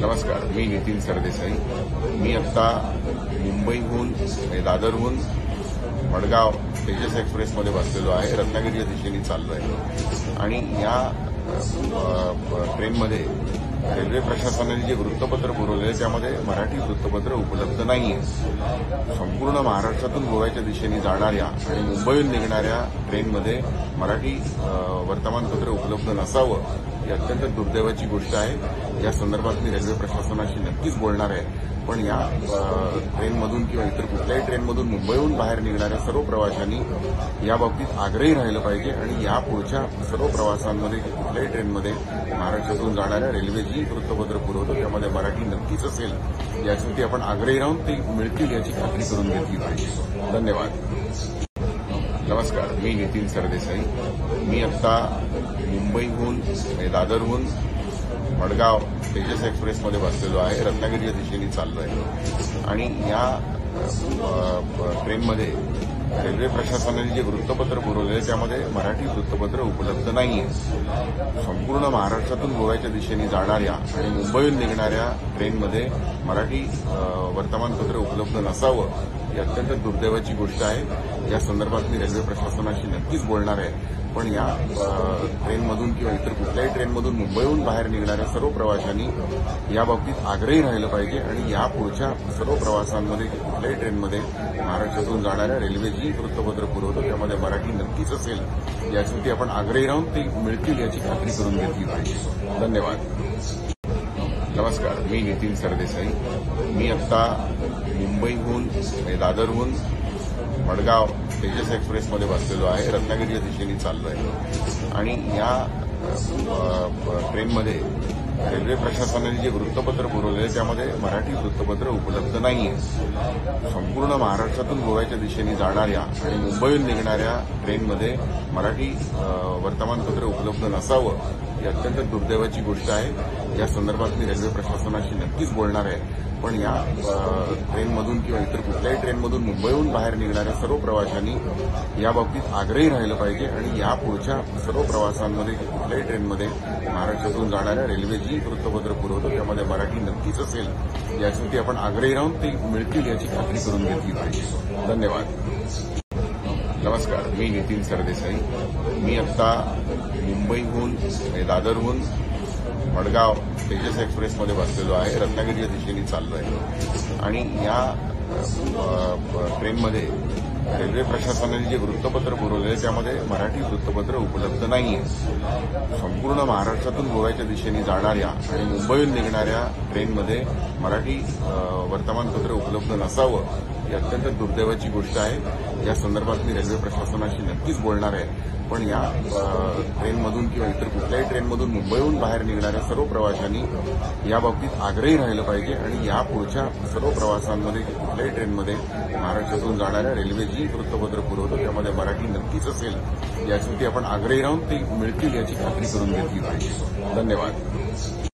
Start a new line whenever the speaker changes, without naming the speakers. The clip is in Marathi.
नमस्कार मी नितीन सरदेसाई. मी आत्ता मुंबईहून आणि दादरहून मडगाव तेजस एक्सप्रेसमध्ये बसलेलो आहे. रत्नागिरीच्या दिशेने चाललो आहे आणि या ट्रेनमध्ये रेल्वे प्रशासनाने जे वृत्तपत्र पुरवले त्यामध्ये मराठी वृत्तपत्र उपलब्ध नाही आहे संपूर्ण महाराष्ट्रातून गोव्याच्या दिशेने जाणाऱ्या आणि मुंबईहून निघणाऱ्या ट्रेनमध्ये मराठी वर्तमानपत्र उपलब्ध नसावं ही अत्यंत दुर्दैवाची गोष्ट आहे. या संदर्भात मी रेल्वे प्रशासनाशी नक्कीच बोलणार आहे. पण या ट्रेनमधून किंवा इतर कुठल्याही ट्रेनमधून मुंबईहून बाहेर निघणाऱ्या सर्व प्रवाशांनी याबाबतीत आग्रही राहिलं पाहिजे आणि या पुढच्या सर्व प्रवासांमध्ये की कुठल्याही ट्रेनमध्ये महाराष्ट्रातून जाणाऱ्या रेल्वे जी वृत्तपत्र पुरवतो. त्यामध्ये मराठी नक्कीच असेल यासाठी आपण आग्रही राहून ते मिळतील याची खात्री करून घेतली पाहिजे. धन्यवाद. नमस्कार मी नितीन सरदेसाई. मी आत्ता मुंबईहून दादरहून मडगाव तेजस एक्सप्रेसमध्ये बसलेलो आहे रत्नागिरीच्या दिशेने चाललो आहे आणि या ट्रेनमध्ये रेल्वे प्रशासनाने जे वृत्तपत्र पुरवले त्यामध्ये मराठी वृत्तपत्र उपलब्ध नाही आहे संपूर्ण महाराष्ट्रातून गोव्याच्या दिशेने जाणाऱ्या आणि मुंबईहून निघणाऱ्या ट्रेनमध्ये मराठी वर्तमानपत्र उपलब्ध नसावं ही अत्यंत दुर्दैवाची गोष्ट आहे. या संदर्भात मी रेल्वे प्रशासनाशी नक्कीच बोलणार आहे. पण या ट्रेनमधून किंवा इतर कुठल्याही ट्रेनमधून मुंबईहून बाहेर निघणाऱ्या सर्व प्रवाशांनी याबाबतीत आग्रही राहिलं पाहिजे आणि या पुढच्या सर्व प्रवासांमध्ये कुठल्याही ट्रेनमध्ये महाराष्ट्रातून जाणाऱ्या रेल्वेची वृत्तपत्र पुरवतो. त्यामध्ये मराठी नक्कीच असेल यासाठी आपण आग्रही राहून ते मिळतील याची खात्री करून घेतली पाहिजे. धन्यवाद. नमस्कार मी नितीन सरदेसाई. मी आत्ता मुंबईहून दादरहून मडगाव तेजस एक्सप्रेसमध्ये बसलेलो आहे. रत्नागिरीच्या दिशेने चाललो आहे आणि या ट्रेनमध्ये रेल्वे प्रशासनाने जे वृत्तपत्र पुरवले त्यामध्ये मराठी वृत्तपत्र उपलब्ध नाही आहे संपूर्ण महाराष्ट्रातून गोव्याच्या दिशेने जाणाऱ्या आणि मुंबईहून निघणाऱ्या ट्रेनमध्ये मराठी वर्तमानपत्र उपलब्ध नसावं ही अत्यंत दुर्दैवाची गोष्ट आहे. या संदर्भात मी रेल्वे प्रशासनाशी नक्कीच बोलणार आहे. पण या ट्रेनमधून किंवा इतर कुठल्याही ट्रेनमधून मुंबईहून बाहेर निघणाऱ्या सर्व प्रवाशांनी याबाबतीत आग्रही राहिलं पाहिजे आणि या पुढच्या सर्व प्रवासांमध्ये कुठल्याही ट्रेनमध्ये महाराष्ट्रातून जाणाऱ्या रेल्वे जी वृत्तपत्र पुरवतो त्यामध्ये मराठी नक्कीच असेल यासाठी आपण आग्रही राहून ते मिळतील याची खात्री करून घेतली पाहिजे. धन्यवाद. नमस्कार मी नितीन सरदेसाई. मी आत्ता मुंबईहून दादरहून मडगाव तेजस एक्सप्रेसमध्ये बसलेलो आहे. रत्नागिरीच्या दिशेने चाललो आहे आणि या ट्रेनमध्ये रेल्वे प्रशासनाने जे वृत्तपत्र पुरवले त्यामध्ये मराठी वृत्तपत्र उपलब्ध नाही संपूर्ण महाराष्ट्रातून गोव्याच्या दिशेने जाणाऱ्या आणि मुंबईहून निघणाऱ्या ट्रेनमध्ये मराठी वर्तमानपत्र उपलब्ध नसावं ही अत्यंत दुर्दैवाची गोष्ट आहे. या संदर्भात मी रेल्वे प्रशासनाशी नक्कीच बोलणार आहे. पण या ट्रेनमधून किंवा इतर कुठल्याही ट्रेनमधून मुंबईहून बाहेर निघणाऱ्या सर्व प्रवाशांनी याबाबतीत आग्रही राहिलं पाहिजे आणि या पुढच्या सर्व प्रवासांमध्ये कुठल्याही ट्रेनमध्ये महाराष्ट्रातून जाणाऱ्या रेल्वे जी वृत्तपत्र पुरवतो. त्यामध्ये मराठी नक्कीच असेल यासाठी आपण आग्रही राहून ती मिळतील याची खात्री करून घेतली पाहिजे. धन्यवाद.